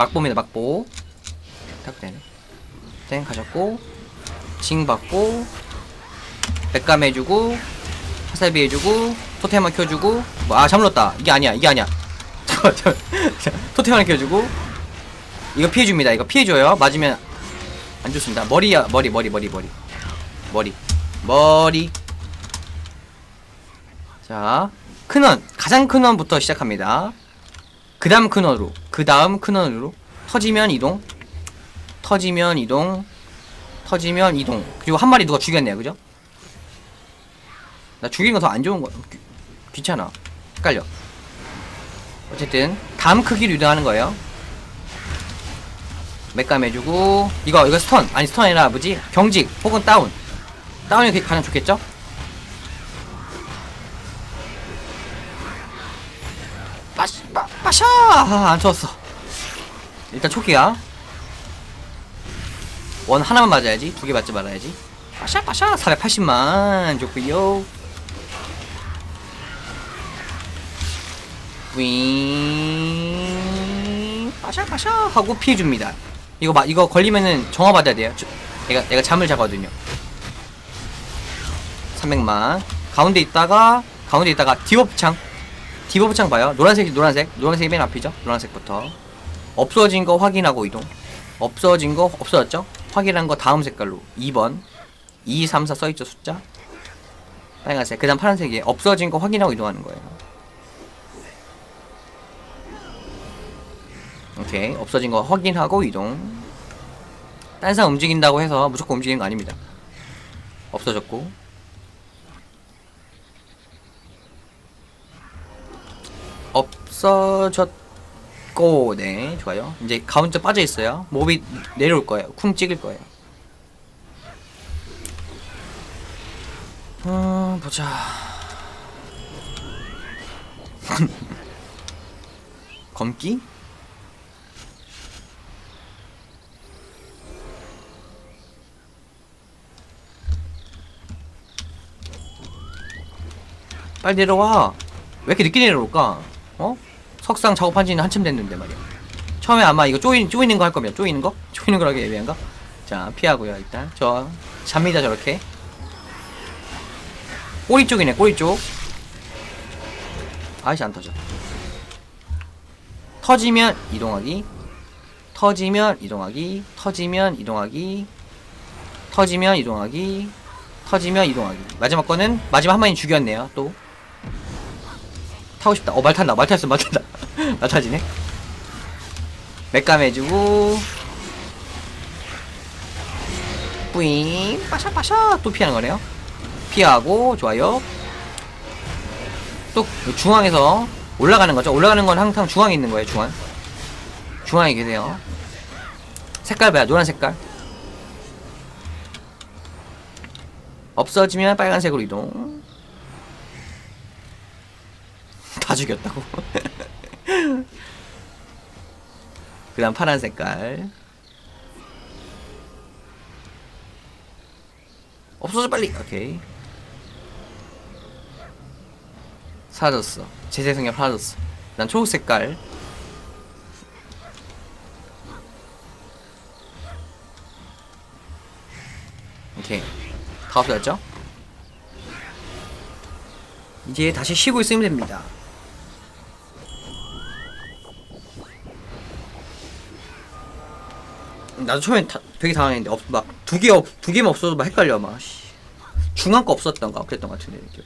막보입니다 막보. 딱 되네 땡 가셨고 징 받고 백감 해주고 화살비 해주고 토템 하나 켜주고 뭐, 아 잘못렀다. 이게 아니야 이게 아니야. 잠깐 토템 하나 켜주고 이거 피해줍니다. 이거 피해줘요. 맞으면 안 좋습니다. 머리야 머리 머리 머리 머리. 머리. 머리. 자 큰원 가장 큰 원부터 시작합니다 그 다음 큰 원으로 그 다음 큰 원으로 터지면 이동 터지면 이동 터지면 이동. 그리고 한 마리 누가 죽였네요. 그죠? 나 죽인 거 더 안 좋은 거 귀, 귀찮아. 헷갈려. 어쨌든 다음 크기로 이동하는 거예요. 맥감 해주고 이거 이거 스턴. 아니 스턴 아니라 뭐지? 경직 혹은 다운. 다운이 가장 좋겠죠? 빠시 빠 빠샤 아, 안 쳤어. 일단 초기야. 원 하나만 맞아야지. 두 개 맞지 말아야지. 빠샤 빠샤 480만 좋구요. 윙. 빠샤 빠샤 하고 피해줍니다. 이거 마, 이거 걸리면은 정화 받아야 돼요. 저, 얘가 얘가 잠을 자거든요. 300만. 가운데 있다가 가운데 있다가 디버프창 디버프 창 봐요. 노란색 노란색. 노란색이 맨 앞이죠? 노란색부터. 없어진 거 확인하고 이동. 없어진 거 없어졌죠? 확인한 거 다음 색깔로. 2번. 2, 3, 4 써있죠 숫자? 빨간색. 그 다음 파란색이 없어진 거 확인하고 이동하는 거예요. 오케이. 없어진 거 확인하고 이동. 딴 사람 움직인다고 해서 무조건 움직이는 거 아닙니다. 없어졌고 없어졌고 네 좋아요. 이제 가운데 빠져 있어요. 몹이 내려올 거예요. 쿵 찍을 거예요. 어 보자. 검기? 빨리 내려와. 왜 이렇게 늦게 내려올까 어? 석상 작업한 지는 한참 됐는데 말이야. 처음에 아마 이거 쪼이, 쪼이는 거할 거면 쪼이는 거? 쪼이는 거라기 애매한가? 자 피하고요 일단. 저 잡니다 저렇게. 꼬리 쪽이네 꼬리 쪽. 아이씨 안 터져. 터지면 이동하기. 터지면 이동하기. 터지면 이동하기. 터지면 이동하기. 터지면 이동하기. 마지막 거는 마지막 한 마리 죽였네요 또 타고 싶다. 어 말 탄다. 말 탔어 말 탄다. 말 타지네. 맥감 해주고. 뿌잉. 빠샤빠샤. 또 피하는 거네요. 피하고 좋아요. 또 중앙에서 올라가는 거죠. 올라가는 건 항상 중앙에 있는 거예요 중앙. 중앙에 계세요. 색깔 봐요. 노란 색깔. 없어지면 빨간색으로 이동 다 죽였다고. 그 다음 파란 색깔. 없어져 빨리. 오케이. 사라졌어. 재생성력 사라졌어. 난 초록 색깔. 오케이. 다 없어졌죠? 이제 다시 쉬고 있으면 됩니다 나도 처음엔 다, 되게 당황했는데 없, 막두 개 없, 두 개만 없어도 막 헷갈려 막. 씨. 중앙 거 없었던가 그랬던 것 같은데 이렇게.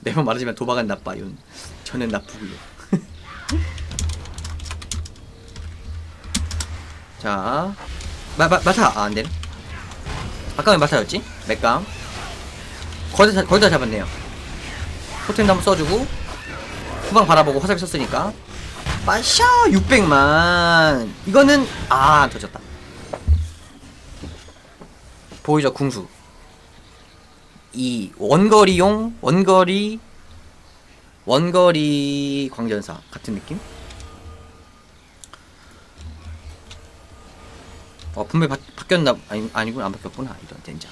매번 말하지만 도박은 나빠요 저는 나쁘고요. 자. 마, 마, 마타 아 안 되네. 아까 왜 마타였지? 맥감. 거기다, 거기다 잡았네요. 토템도 한번 써주고 후방 바라보고 화살표 썼으니까. 빠샤 600만. 이거는 아 터졌다. 보이죠 궁수? 이 원거리용 원거리 원거리 광전사 같은 느낌? 어 분명히 바, 바뀌었나 아니 아니군 안 바뀌었구나 이런 젠장